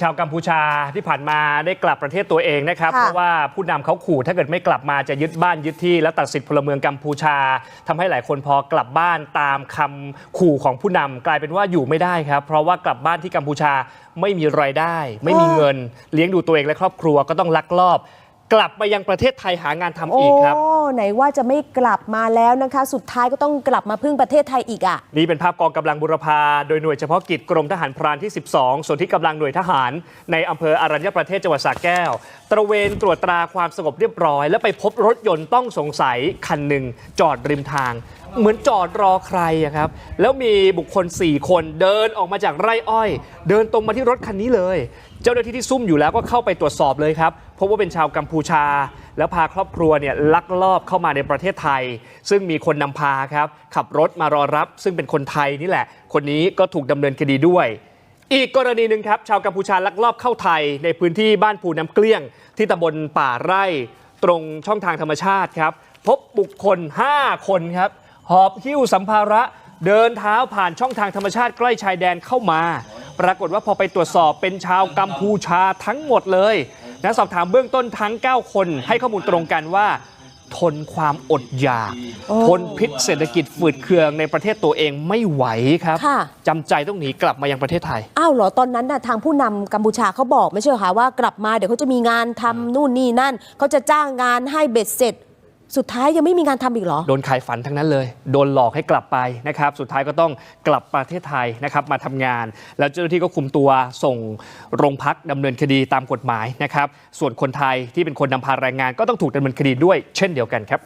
ชาวกัมพูชาที่ผ่านมาได้กลับประเทศตัวเองนะครับค่ะเพราะว่าผู้นำเขาขู่ถ้าเกิดไม่กลับมาจะยึดบ้านยึดที่ และตัดสิทธิพลเมืองกัมพูชาทำให้หลายคนพอกลับบ้านตามคำขู่ของผู้นำกลายเป็นว่าอยู่ไม่ได้ครับ เพราะว่ากลับบ้านที่กัมพูชาไม่มีรายได้ ไม่มีเงิน เลี้ยงดูตัวเองและครอบครัวก็ต้องลักลอบ กลับมายังประเทศไทยหางานทำโอ้อีกครับไหนว่าจะไม่กลับมาแล้วนะคะ สุดท้ายก็ต้องกลับมาพึ่งประเทศไทยอีกอะ นี่เป็นภาพกองกำลังบุรพา โดยหน่วยเฉพาะกิจกรมทหารพรานที่ 12 ส่วนที่กำลังหน่วยทหาร ในอำเภออารัญญประเทศจังหวัดสระแก้ว ตระเวนตรวจตราความสงบเรียบร้อย แล้วไปพบรถยนต์ต้องสงสัยคันหนึ่งจอดริมทาง เหมือนจอดรอใครอะครับ แล้วมีบุคคล 4 คนเดินออกมาจากไร่อ้อย เดินตรงมาที่รถคันนี้เลย เจ้าหน้าที่ที่ซุ่มอยู่แล้วก็เข้าไปตรวจสอบเลยครับพบว่าเป็นชาวกัมพูชา แล้วพาครอบครัวเนี่ยลักลอบเข้ามาในประเทศไทย ซึ่งมีคนนำพาครับ ขับรถมารอรับ ซึ่งเป็นคนไทยนี่แหละ คนนี้ก็ถูกดำเนินคดีด้วยอีกกรณีหนึ่งครับ ชาวกัมพูชาลักลอบเข้าไทยในพื้นที่บ้านภูน้ำเกลี้ยง ที่ตำบลป่าไร่ ตรงช่องทางธรรมชาติครับ พบบุคคล 5 คนครับ หอบหิ้วสัมภาระเดินเท้าผ่านช่องทางธรรมชาติใกล้ชายแดนเข้ามา ปรากฏว่าพอไปตรวจสอบเป็นชาวกัมพูชาทั้งหมดเลยนะสอบถามเบื้องต้นทั้ง 9 คนให้ข้อมูลตรงกันว่า ทนความอดอยากโอ้ทนพิษเศรษฐกิจฝืดเคืองในประเทศตัวเองไม่ไหวครับค่ะ จำใจต้องหนีกลับมายังประเทศไทย อ้าวเหรอตอนนั้นน่ะทางผู้นำกัมพูชาเขาบอกไม่ใช่เหรอคะว่ากลับมาเดี๋ยวเขาจะมีงานทำนู่นนี่นั่นเขาจะจ้างงานให้เบ็ดเสร็จ สุดท้ายยังไม่มีงานทำอีกเหรอ โดนขายฝันทั้งนั้นเลย โดนหลอกให้กลับไปนะครับ สุดท้ายก็ต้องกลับประเทศไทยนะครับมาทำงาน แล้วเจ้าหน้าที่ก็คุมตัวส่งโรงพักดำเนินคดีตามกฎหมายนะครับ ส่วนคนไทยที่เป็นคนนำพาแรงงานก็ต้องถูกดำเนินคดีด้วย เช่นเดียวกันครับ